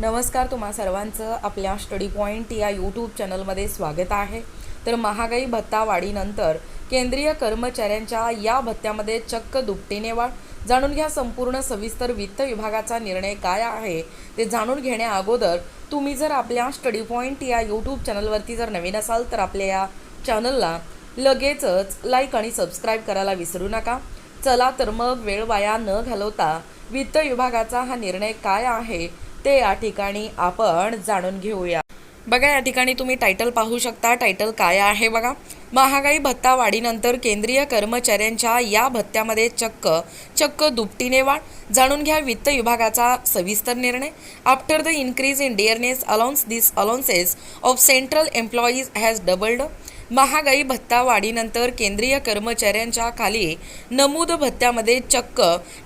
नमस्कार तुम्हा सर्वांचं. आपल्या स्टडी पॉईंट या यूट्यूब चॅनलमध्ये स्वागत आहे. तर महागाई भत्ता वाढीनंतर केंद्रीय कर्मचाऱ्यांच्या या भत्त्यामध्ये चक्क दुपटीने वाढ. जाणून घ्या संपूर्ण सविस्तर वित्त विभागाचा निर्णय काय आहे ते जाणून घेण्या अगोदर तुम्ही जर आपल्या स्टडी पॉईंट या यूट्यूब चॅनलवरती जर नवीन असाल तर आपल्या या चॅनलला लगेचच लाईक आणि सबस्क्राईब करायला विसरू नका. चला तर मग वेळ वाया न घालवता वित्त विभागाचा हा निर्णय काय आहे ते या ठिकाणी आपण जाणून घेऊया. बघा या ठिकाणी तुम्ही टायटल पाहू शकता. टायटल काय आहे बघा? महागाई भत्ता वाढीनंतर केंद्रीय कर्मचाऱ्यांच्या या भत्त्यामध्ये चक्क चक्क दुपटीने वाढ. जाणून घ्या वित्त विभागाचा सविस्तर निर्णय. After the increase in dearness allowance this allowances of central employees has doubled महागाई भत्ता वाढीनंतर केंद्रीय कर्मचाऱ्यांच्या खाली नमूद भत्त्यामध्ये चक्क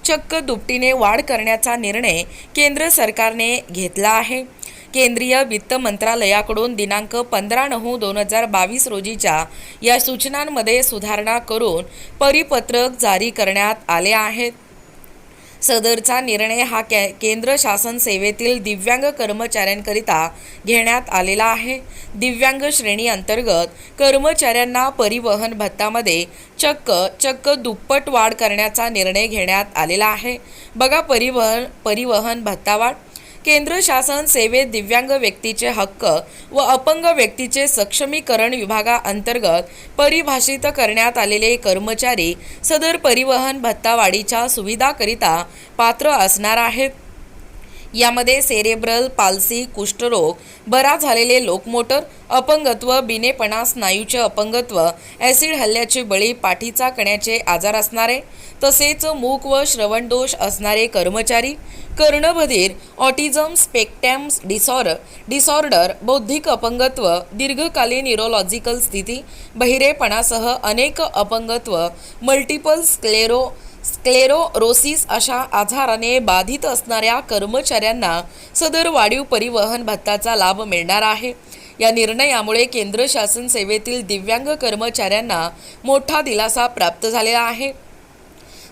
चक्क दुपटीने वाढ करण्याचा निर्णय केंद्र सरकारने घेतला आहे. केंद्रीय वित्त मंत्रालयाकडून दिनांक पंधरा नऊ दोन हजार बावीस रोजीच्या या सूचनांमध्ये सुधारणा करून परिपत्रक जारी करण्यात आले आहेत. सदरचा निर्णय हा के केंद्र शासन सेवेतील दिव्यांग कर्मचाऱ्यांकरिता घेण्यात आलेला आहे. दिव्यांग श्रेणी अंतर्गत कर्मचाऱ्यांना परिवहन भत्तामध्ये चक्क चक्क दुप्पट वाढ करण्याचा निर्णय घेण्यात आलेला आहे. बघा परिवहन परिवहन भत्ता वाढ केंद्र शासन सेवेत दिव्यांग व्यक्तीचे हक्क व अपंग व्यक्तीचे सक्षमीकरण विभागाअंतर्गत परिभाषित करण्यात आलेले कर्मचारी सदर परिवहन भत्तावाढीच्या सुविधाकरिता पात्र असणार आहेत. यामध्ये सेरेब्रल पाल्सी कुष्ठरोग बरा झालेले लोकमोटर अपंगत्व बिनेपणा स्नायूचे अपंगत्व ॲसिड हल्ल्याचे बळी पाठीचा कण्याचे आजार असणारे तसेच मूक व श्रवणदोष असणारे कर्मचारी कर्णबधीर ऑटिझम स्पेक्टॅम्स डिसॉर्डर डिसऑर्डर बौद्धिक अपंगत्व दीर्घकालीन न्यूरोलॉजिकल स्थिती बहिरेपणासह अनेक अपंगत्व मल्टिपल स्क्लेरो स्क्लेरोरोसिस अशा आजाराने बाधित असणाऱ्या कर्मचाऱ्यांना सदर वाढीव परिवहन भत्ताचा लाभ मिळणार आहे. या निर्णयामुळे केंद्र शासन सेवेतील दिव्यांग कर्मचाऱ्यांना मोठा दिलासा प्राप्त झालेला आहे.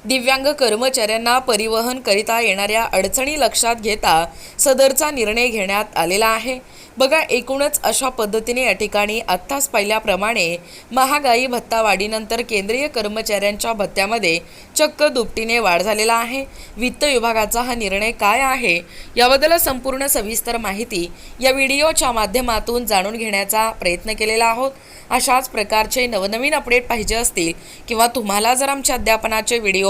दिव्यांग कर्मचाऱ्यांना परिवहन करिता येणाऱ्या अडचणी लक्षात घेता सदरचा निर्णय घेण्यात आलेला आहे. बघा एकूणच अशा पद्धतीने या ठिकाणी आत्ताच पाहिल्याप्रमाणे महागाई भत्ता वाढीनंतर केंद्रीय कर्मचाऱ्यांच्या भत्त्यामध्ये चक्क दुपटीने वाढ झालेला आहे. वित्त विभागाचा हा निर्णय काय आहे याबद्दल संपूर्ण सविस्तर माहिती या व्हिडिओच्या माध्यमातून जाणून घेण्याचा प्रयत्न केलेला आहोत. अशाच प्रकारचे नवनवीन अपडेट पाहिजे असतील किंवा तुम्हाला जर आमच्या अध्यापनाचे व्हिडिओ